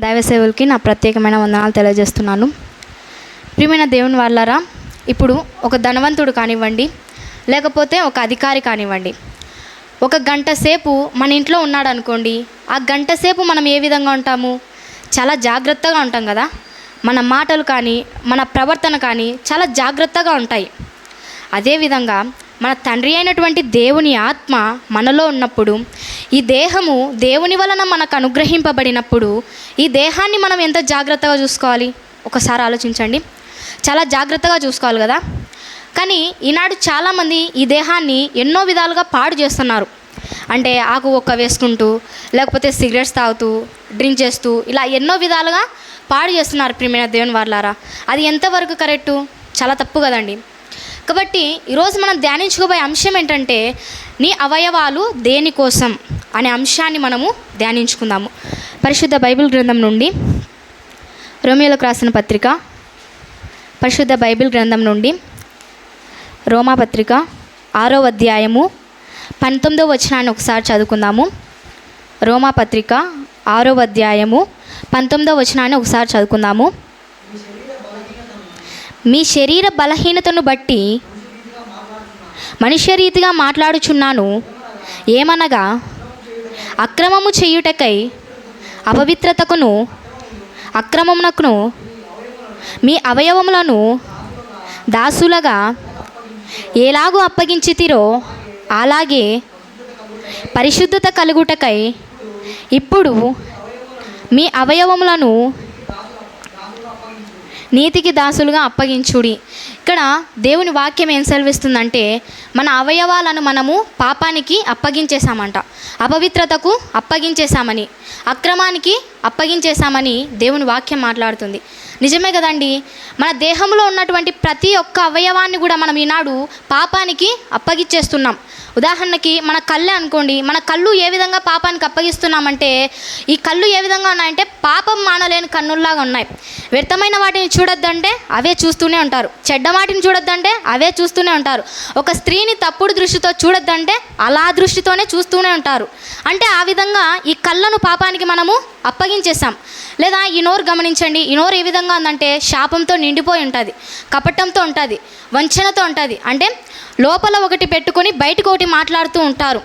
దైవ సేవలకి నా ప్రత్యేకమైన వందనాలు తెలియజేస్తున్నాను. ప్రియమైన దేవుని వాళ్ళారా ఇప్పుడు ఒక ధనవంతుడు కానివ్వండి లేకపోతే ఒక అధికారి కానివ్వండి ఒక గంట సేపు మన ఇంట్లో ఉన్నాడు అనుకోండి ఆ గంట సేపు మనం ఏ విధంగా ఉంటాము? చాలా జాగ్రత్తగా ఉంటాం కదా? మన మాటలు కానీ మన ప్రవర్తన కానీ చాలా జాగ్రత్తగా ఉంటాయి. అదేవిధంగా మన తండ్రి అయినటువంటి దేవుని ఆత్మ మనలో ఉన్నప్పుడు ఈ దేహము దేవుని వలన మనకు అనుగ్రహింపబడినప్పుడు ఈ దేహాన్ని మనం ఎంత జాగ్రత్తగా చూసుకోవాలి? ఒకసారి ఆలోచించండి. చాలా జాగ్రత్తగా చూసుకోవాలి కదా? కానీ ఈనాడు చాలామంది ఈ దేహాన్ని ఎన్నో విధాలుగా పాడు చేస్తున్నారు. అంటే ఆకు ఒక్క వేసుకుంటూ లేకపోతే సిగరెట్స్ తాగుతూ డ్రింక్ చేస్తూ ఇలా ఎన్నో విధాలుగా పాడు చేస్తున్నారు ప్రియమైన దేవుని వాళ్ళారా అది ఎంతవరకు కరెక్టు? చాలా తప్పు కదండి. కాబట్టి ఈరోజు మనం ధ్యానించుకోబోయే అంశం ఏంటంటే నీ అవయవాలు దేనికోసం అనే అంశాన్ని మనము ధ్యానించుకుందాము. పరిశుద్ధ బైబిల్ గ్రంథం నుండి రోమియోలకు రాసిన పత్రిక పరిశుద్ధ బైబిల్ గ్రంథం నుండి రోమా పత్రిక ఆరో అధ్యాయము పంతొమ్మిదో వచనాన్ని ఒకసారి చదువుకుందాము. రోమా పత్రిక ఆరో అధ్యాయము పంతొమ్మిదో వచనాన్ని ఒకసారి చదువుకుందాము. మీ శరీర బలహీనతను బట్టి మనుష్య రీతిగా మాట్లాడుచున్నాను. ఏమనగా అక్రమము చేయుటకై అపవిత్రతకును అక్రమమునకును మీ అవయవములను దాసులగా ఎలాగూ అప్పగించితిరో అలాగే పరిశుద్ధత కలుగుటకై ఇప్పుడు మీ అవయవములను నీతికి దాసులుగా అప్పగించుడి. ఇక్కడ దేవుని వాక్యం ఏం సెలవిస్తుందంటే మన అవయవాలను మనము పాపానికి అప్పగించేశామంట అపవిత్రతకు అప్పగించేశామని అక్రమానికి అప్పగించేశామని దేవుని వాక్యం మాట్లాడుతుంది. నిజమే కదండి? మన దేహంలో ఉన్నటువంటి ప్రతి ఒక్క అవయవాన్ని కూడా మనం ఈనాడు పాపానికి అప్పగించేస్తున్నాం. ఉదాహరణకి మన కళ్ళే అనుకోండి మన కళ్ళు ఏ విధంగా పాపానికి అప్పగిస్తున్నామంటే ఈ కళ్ళు ఏ విధంగా ఉన్నాయంటే పాపం మానలేని కన్నుల్లాగా ఉన్నాయి. వ్యర్థమైన వాటిని చూడొద్దంటే అవే చూస్తూనే ఉంటారు. చెడ్డ వాటిని చూడొద్దంటే అవే చూస్తూనే ఉంటారు. ఒక స్త్రీని తప్పుడు దృష్టితో చూడొద్దంటే అలా దృష్టితోనే చూస్తూనే ఉంటారు. అంటే ఆ విధంగా ఈ కళ్ళను పాపానికి మనము అప్పగించేసాం లేదా ఈ నోరు గమనించండి. ఈ నోరు ఏ విధంగా ఉందంటే శాపంతో నిండిపోయి ఉంటుంది. కపటంతో ఉంటుంది. వంచనతో ఉంటుంది. అంటే లోపల ఒకటి పెట్టుకొని బయటకు ఒకటి మాట్లాడుతూ ఉంటారు.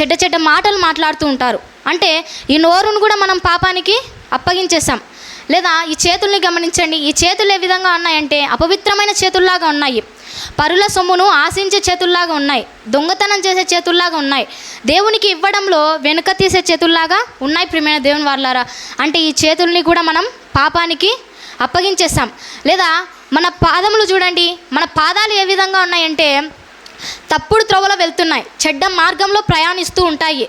చెడ్డ చెడ్డ మాటలు మాట్లాడుతూ ఉంటారు. అంటే ఈ నోరును కూడా మనం పాపానికి అప్పగించేసాం లేదా ఈ చేతుల్ని గమనించండి. ఈ చేతులు ఏ విధంగా ఉన్నాయంటే అపవిత్రమైన చేతుల్లాగా ఉన్నాయి. పరుల సొమ్మును ఆశించే చేతుల్లాగా ఉన్నాయి. దొంగతనం చేసే చేతుల్లాగా ఉన్నాయి. దేవునికి ఇవ్వడంలో వెనుక తీసే చేతుల్లాగా ఉన్నాయి ప్రియమైన దేవుని వాళ్ళారా అంటే ఈ చేతుల్ని కూడా మనం పాపానికి అప్పగించేస్తాం లేదా మన పాదములు చూడండి. మన పాదాలు ఏ విధంగా ఉన్నాయంటే తప్పుడు త్రోవలో వెళ్తున్నాయి. చెడ్డ మార్గంలో ప్రయాణిస్తూ ఉంటాయి.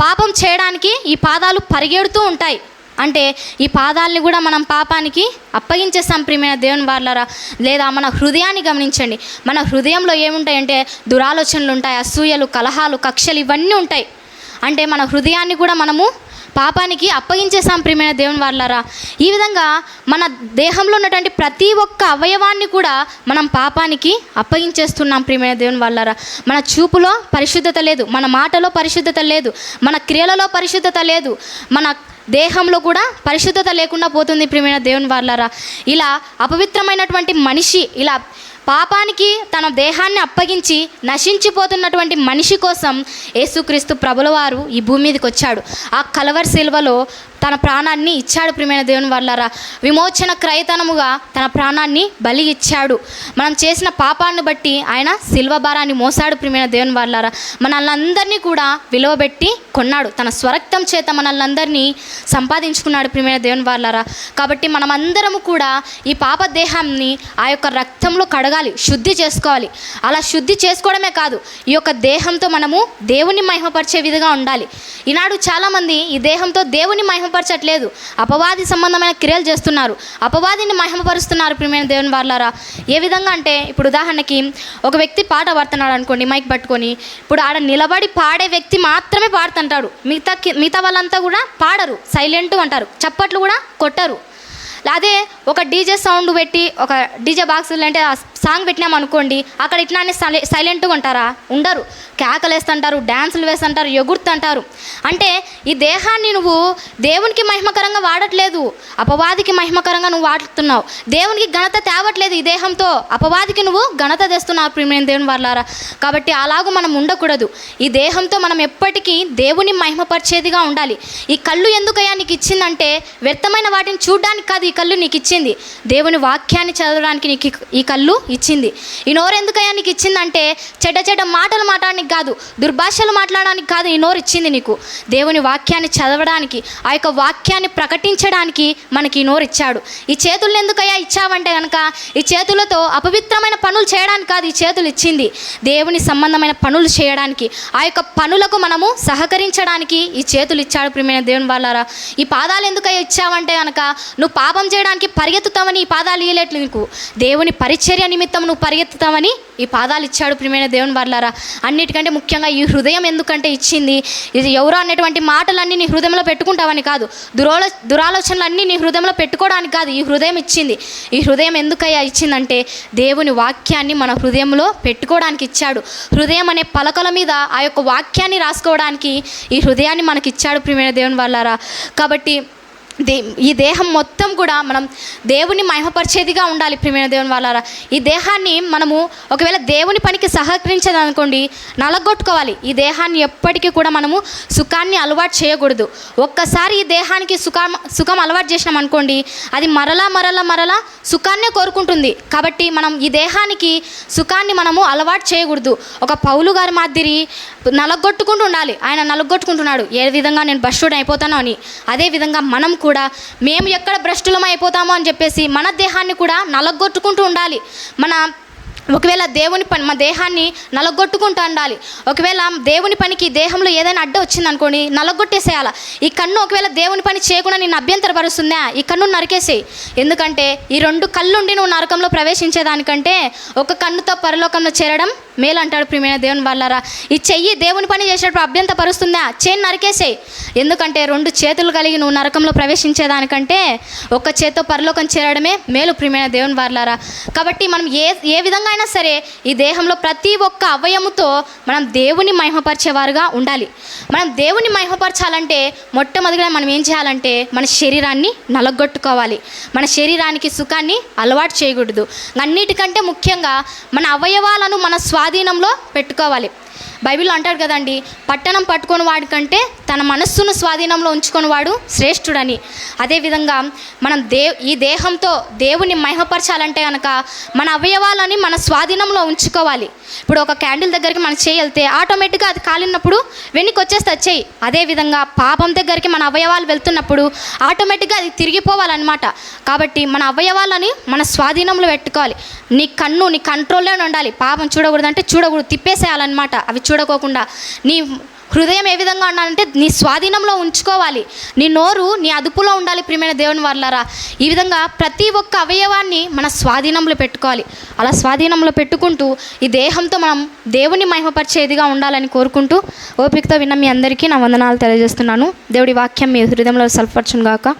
పాపం చేయడానికి ఈ పాదాలు పరిగెడుతూ ఉంటాయి. అంటే ఈ పాదాలని కూడా మనం పాపానికి అప్పగించేస్తాం ప్రియమైన దేవుని వార్లరా లేదా మన హృదయాన్ని గమనించండి. మన హృదయంలో ఏముంటాయంటే దురాలోచనలు ఉంటాయి అసూయలు కలహాలు కక్షలు ఇవన్నీ ఉంటాయి. అంటే మన హృదయాన్ని కూడా మనము పాపానికి అప్పగించేసాం ప్రియమైన దేవుని వాళ్ళారా ఈ విధంగా మన దేహంలో ఉన్నటువంటి ప్రతి ఒక్క అవయవాన్ని కూడా మనం పాపానికి అప్పగించేస్తున్నాం ప్రియమైన దేవుని వాళ్ళారా మన చూపులో పరిశుద్ధత లేదు మన మాటలో పరిశుద్ధత లేదు మన క్రియలలో పరిశుద్ధత లేదు మన దేహంలో కూడా పరిశుద్ధత లేకుండా పోతుంది ప్రియమైన దేవుని వాళ్ళారా ఇలా అపవిత్రమైనటువంటి మనిషి ఇలా పాపానికి తన దేహాన్ని అప్పగించి నశించిపోతున్నటువంటి మనిషి కోసం యేసుక్రీస్తు ప్రభుల వారు ఈ భూమి మీదకి వచ్చాడు. ఆ కలవర్ శిల్వలో తన ప్రాణాన్ని ఇచ్చాడు ప్రియమైన దేవుని వల్లరా విమోచన క్రయతనముగా తన ప్రాణాన్ని బలి ఇచ్చాడు. మనం చేసిన పాపాన్ని బట్టి ఆయన శిల్వ భారాన్ని మోసాడు ప్రియమైన దేవుని వల్లరా మనల్ని కూడా విలువబెట్టి కొన్నాడు. తన స్వరక్తం చేత మనల్ని సంపాదించుకున్నాడు ప్రియమైన దేవుని వల్లరా కాబట్టి మనమందరము కూడా ఈ పాప దేహాన్ని ఆ యొక్క రక్తంలో కడగ కడగాలి శుద్ధి చేసుకోవాలి. అలా శుద్ధి చేసుకోవడమే కాదు ఈ యొక్క దేహంతో మనము దేవుని మహిమపరిచే విధంగా ఉండాలి. ఈనాడు చాలామంది ఈ దేహంతో దేవుని మహిమపరచట్లేదు. అపవాది సంబంధమైన క్రియలు చేస్తున్నారు. అపవాదిని మహిమపరుస్తున్నారు ప్రియమైన దేవుని వాళ్ళారా ఏ విధంగా అంటే ఇప్పుడు ఉదాహరణకి ఒక వ్యక్తి పాట పాడుతున్నాడు అనుకోండి మైక్ పట్టుకొని. ఇప్పుడు ఆడ నిలబడి పాడే వ్యక్తి మాత్రమే పాడుతుంటాడు. మిగతా మిగతా వాళ్ళంతా కూడా పాడరు సైలెంట్ అంటారు. చప్పట్లు కూడా కొట్టరు. అదే ఒక డీజే సౌండ్ పెట్టి ఒక డీజే బాక్స్ అంటే సాంగ్ పెట్టినాం అనుకోండి అక్కడ ఇట్లానే సైలె సైలెంట్గా ఉంటారా? ఉండరు. కేకలు వేస్తుంటారు డ్యాన్సులు వేస్తుంటారు ఎగురుతుంటారు. అంటే ఈ దేహాన్ని నువ్వు దేవునికి మహిమకరంగా వాడట్లేదు. అపవాదికి మహిమకరంగా నువ్వు వాడుతున్నావు. దేవునికి ఘనత తేవట్లేదు ఈ దేహంతో. అపవాదికి నువ్వు ఘనత తెస్తున్నావు ప్రియమైన దేవుని వాళ్ళారా కాబట్టి అలాగూ మనం ఉండకూడదు. ఈ దేహంతో మనం ఎప్పటికీ దేవుని మహిమపరిచేదిగా ఉండాలి. ఈ కళ్ళు ఎందుకయ్యా నీకు ఇచ్చిందంటే వ్యర్థమైన వాటిని చూడడానికి కాదు ఈ కళ్ళు నీకు ఇచ్చింది. దేవుని వాక్యాన్ని చదవడానికి నీకు ఈ కళ్ళు ఇచ్చింది. ఈ నోరు ఎందుకయ్యా నీకు ఇచ్చిందంటే చెడ్డ చెడ్డ మాటలు మాట్లాడడానికి కాదు దుర్భాషలు మాట్లాడడానికి కాదు ఈ నోరు ఇచ్చింది నీకు. దేవుని వాక్యాన్ని చదవడానికి ఆ యొక్క వాక్యాన్ని ప్రకటించడానికి మనకి ఈ నోరు ఇచ్చాడు. ఈ చేతులను ఎందుకయ్యా ఇచ్చావంటే కనుక ఈ చేతులతో అపవిత్రమైన పనులు చేయడానికి కాదు ఈ చేతులు ఇచ్చింది. దేవుని సంబంధమైన పనులు చేయడానికి ఆ యొక్క పనులకు మనము సహకరించడానికి ఈ చేతులు ఇచ్చాడు ప్రియమైన దేవుని వాళ్ళారా ఈ పాదాలు ఎందుకయ్యా ఇచ్చావంటే కనుక నువ్వు పాపం చేయడానికి పరిగెత్తుతావని ఈ పాదాలు ఇయ్యలేట్లు నీకు. దేవుని పరిచర్య నిమిత్తం నువ్వు పరిగెత్తుతామని ఈ పాదాలు ఇచ్చాడు ప్రియమైన దేవుని వర్లారా. అన్నిటికంటే ముఖ్యంగా ఈ హృదయం ఎందుకంటే ఇచ్చింది? ఇది ఎవరో అనేటువంటి మాటలన్నీ నీ హృదయంలో పెట్టుకుంటావని కాదు. దురాలో దురాలోచనలన్నీ నీ హృదయంలో పెట్టుకోవడానికి కాదు. ఈ హృదయం ఇచ్చింది. ఈ హృదయం ఎందుకయ్యా ఇచ్చిందంటే దేవుని వాక్యాన్ని మన హృదయంలో పెట్టుకోవడానికి ఇచ్చాడు. హృదయం అనే పలకల మీద ఆ యొక్క వాక్యాన్ని రాసుకోవడానికి ఈ హృదయాన్ని మనకి ఇచ్చాడు ప్రియమైన దేవుని వల్లారా కాబట్టి దే ఈ దేహం మొత్తం కూడా మనం దేవుని మహిమపరిచేదిగా ఉండాలి ప్రియమైన దేవుని వాళ్ళారా ఈ దేహాన్ని మనము ఒకవేళ దేవుని పనికి సహకరించదనుకోండి నలగొట్టుకోవాలి. ఈ దేహాన్ని ఎప్పటికీ కూడా మనము సుఖాన్ని అలవాటు చేయకూడదు. ఒక్కసారి ఈ దేహానికి సుఖం సుఖం అలవాటు చేసినాం అనుకోండి అది మరలా మరలా మరలా సుఖాన్నే కోరుకుంటుంది. కాబట్టి మనం ఈ దేహానికి సుఖాన్ని మనము అలవాటు చేయకూడదు. ఒక పౌలు గారి మాదిరి నలగొట్టుకుంటూ ఉండాలి. ఆయన నలగొట్టుకుంటున్నాడు. ఏ విధంగా నేను భ్రష్టుడు అయిపోతానో అని. అదే విధంగా మనం కూడా మేము ఎక్కడ భ్రష్టులం అయిపోతామో అని చెప్పేసి మన దేహాన్ని కూడా నలగొట్టుకుంటూ ఉండాలి. మన ఒకవేళ దేవుని పని మా దేహాన్ని నలగొట్టుకుంటూ ఉండాలి. ఒకవేళ దేవుని పనికి దేహంలో ఏదైనా అడ్డ వచ్చింది అనుకోండి నలగొట్టేసేయాల. ఈ కన్ను ఒకవేళ దేవుని పని చేయకుండా నేను అభ్యంతరపరుస్తుందా? ఈ కన్ను నరికేసేయి. ఎందుకంటే ఈ రెండు కళ్ళుండి నువ్వు నరకంలో ప్రవేశించేదానికంటే ఒక కన్నుతో పరలోకంలో చేరడం మేలు అంటాడు ప్రియమైన దేవుని వాళ్ళారా. ఈ చెయ్యి దేవుని పని చేసేటప్పుడు అభ్యంతరపరుస్తుందా చేయి నరికేసేయి. ఎందుకంటే రెండు చేతులు కలిగి నువ్వు నరకంలో ప్రవేశించేదానికంటే ఒక్క చేత్తో పరలోకం చేరడమే మేలు ప్రియమైన దేవుని వాళ్ళారా. కాబట్టి మనం ఏ ఏ విధంగా అయినా సరే ఈ దేహంలో ప్రతి ఒక్క అవయముతో మనం దేవుని మహిమపరిచేవారుగా ఉండాలి. మనం దేవుని మహిమపరచాలంటే మొట్టమొదటిగా మనం ఏం చేయాలంటే మన శరీరాన్ని నలగొట్టుకోవాలి. మన శరీరానికి సుఖాన్ని అలవాటు చేయకూడదు. అన్నిటికంటే ముఖ్యంగా మన అవయవాలను మన స్వా స్వాధీనంలో పెట్టుకోవాలి. బైబిల్ అంటాడు కదండి పట్టణం పట్టుకొని వాడి కంటే తన మనస్సును స్వాధీనంలో ఉంచుకొని వాడు శ్రేష్ఠుడని. అదేవిధంగా మనం దే ఈ దేహంతో దేవుని మహిమపరచాలంటే కనుక మన అవయవాలని మన స్వాధీనంలో ఉంచుకోవాలి. ఇప్పుడు ఒక క్యాండిల్ దగ్గరికి మనం చేయెళ్తే ఆటోమేటిక్గా అది కాలినప్పుడు వెనక్కి వచ్చేస్తే చెయ్యి అదేవిధంగా పాపం దగ్గరికి మన అవయవాలు వెళ్తున్నప్పుడు ఆటోమేటిక్గా అది తిరిగిపోవాలన్నమాట. కాబట్టి మన అవయవాలని మన స్వాధీనంలో పెట్టుకోవాలి. నీ కన్ను నీ కంట్రోల్లోనే ఉండాలి. పాపం చూడకూడదంటే చూడకూడదు తిప్పేసేయాలన్నమాట. అవి చూడకోకుండా. నీ హృదయం ఏ విధంగా ఉండాలంటే నీ స్వాధీనంలో ఉంచుకోవాలి. నీ నోరు నీ అదుపులో ఉండాలి ప్రియమైన దేవుని వాళ్ళారా ఈ విధంగా ప్రతి ఒక్క అవయవాన్ని మన స్వాధీనంలో పెట్టుకోవాలి. అలా స్వాధీనంలో పెట్టుకుంటూ ఈ దేహంతో మనం దేవుని మహిమపరిచేదిగా ఉండాలని కోరుకుంటూ ఓపికతో విన్న మీ అందరికీ నా వందనాలు తెలియజేస్తున్నాను. దేవుడి వాక్యం మీ హృదయంలో సల్పరచును గాక